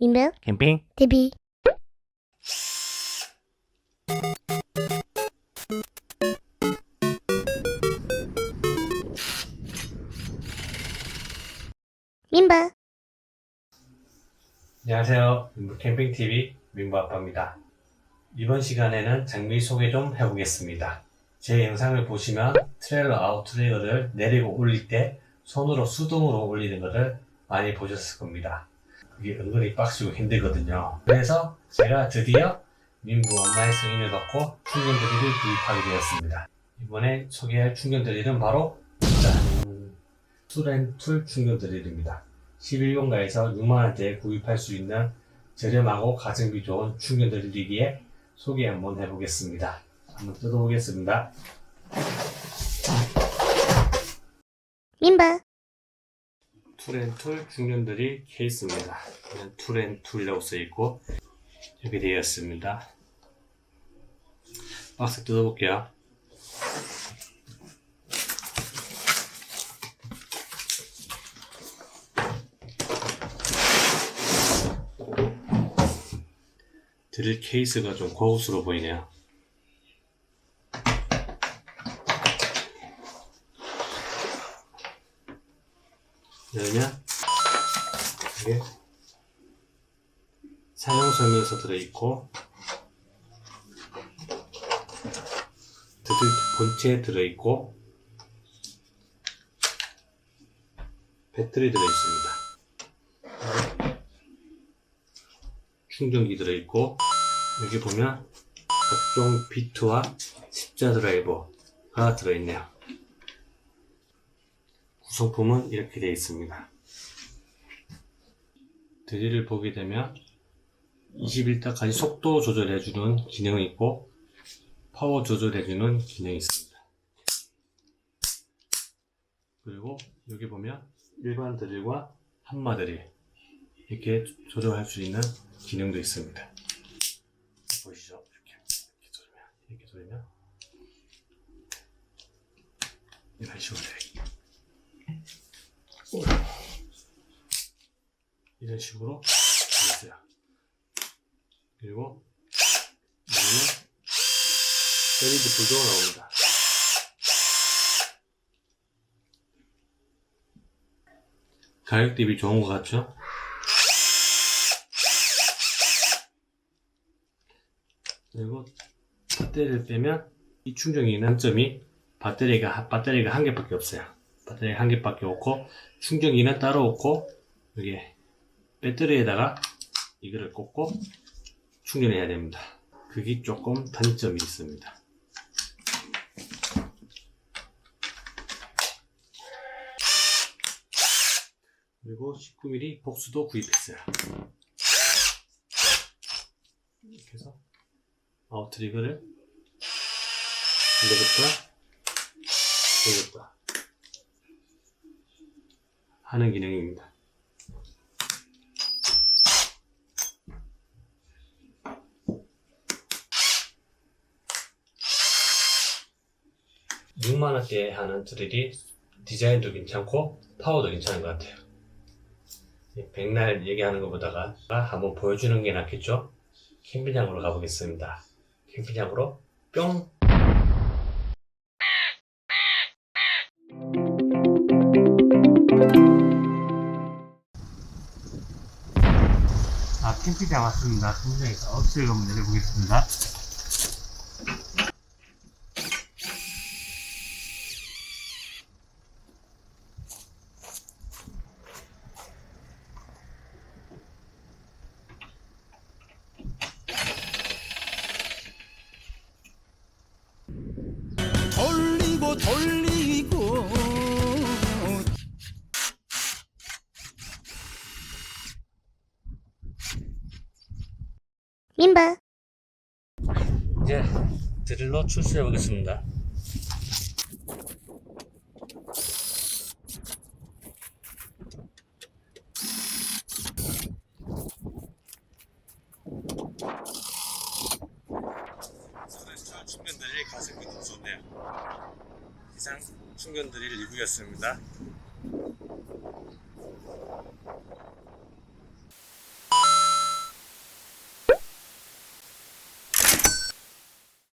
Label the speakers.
Speaker 1: 민부
Speaker 2: 캠핑?
Speaker 1: TV 민부
Speaker 2: 안녕하세요. 민부 캠핑TV 민부 아빠입니다. 이번 시간에는 장비 소개 좀 해보겠습니다. 제 영상을 보시면 트레일러 아웃트레이어를 내리고 올릴 때 손으로 수동으로 올리는 것을 많이 보셨을 겁니다 그게 은근히 빡시고 힘들거든요 그래서 제가 드디어 민부 온라인 승인을 받고 충전 드릴을 구입하게 되었습니다 이번에 소개할 충전 드릴은 바로 짠! 툴앤툴 충전 드릴입니다 11번가에서 6만원대에 구입할 수 있는 저렴하고 가성비 좋은 충전 드릴이기에 소개 한번 해보겠습니다. 한번 뜯어보겠습니다.
Speaker 1: 민부
Speaker 2: 툴앤툴 드릴 케이스입니다. 툴앤툴이라고 써있고 이렇게 되어 있습니다. 박스 뜯어볼게요. 드릴 케이스가 좀 고급스러워 보이네요. 열면 이게 사용 설명서 들어있고 드릴 본체 들어있고 배터리 들어있습니다. 충전기 들어있고 여기 보면 각종 비트와 십자 드라이버가 들어있네요. 구성품은 이렇게 되어 있습니다. 드릴을 보게 되면 21타까지 속도 조절해주는 기능이 있고 파워 조절해주는 기능이 있습니다. 그리고 여기 보면 일반 드릴과 한마 드릴 이렇게 조절할 수 있는 기능도 있습니다. 보이시죠? 이렇게 이렇게 조르면 이렇게 조르면 이런 식으로 돼요. 이런 식으로 있어요. 그리고 여기는 LED 불도 나옵니다. 가격 대비 좋은 것 같죠? 그리고 배터리를 빼면 이 충전기는 단점이 배터리가 배터리가 한 개밖에 없어요. 배터리가 한 개밖에 없고 충전기는 따로 없고 여기 배터리에다가 이거를 꽂고 충전해야 됩니다. 그게 조금 단점이 있습니다. 그리고 19mm 복수도 구입했어요. 이렇게 해서 아웃트리거를 이거부터 여기부터 하는 기능입니다. (6만원대에) 하는 드릴이 디자인도 괜찮고 파워도 괜찮은 것 같아요 이 백날 얘기하는 것보다가 한번 보여주는 게 낫겠죠 캠핑장으로 가보겠습니다. 캠핑장으로 뿅! 아, 캠핑장 왔습니다. 캠핑장에서 업체를 한번 내려보겠습니다.
Speaker 3: 돌리고 돌
Speaker 1: 민부
Speaker 2: 이제 드릴로 출수해 보겠습니다. 충전 드릴 가성비 더 좋네요. 이상 충전 드릴 리뷰였습니다.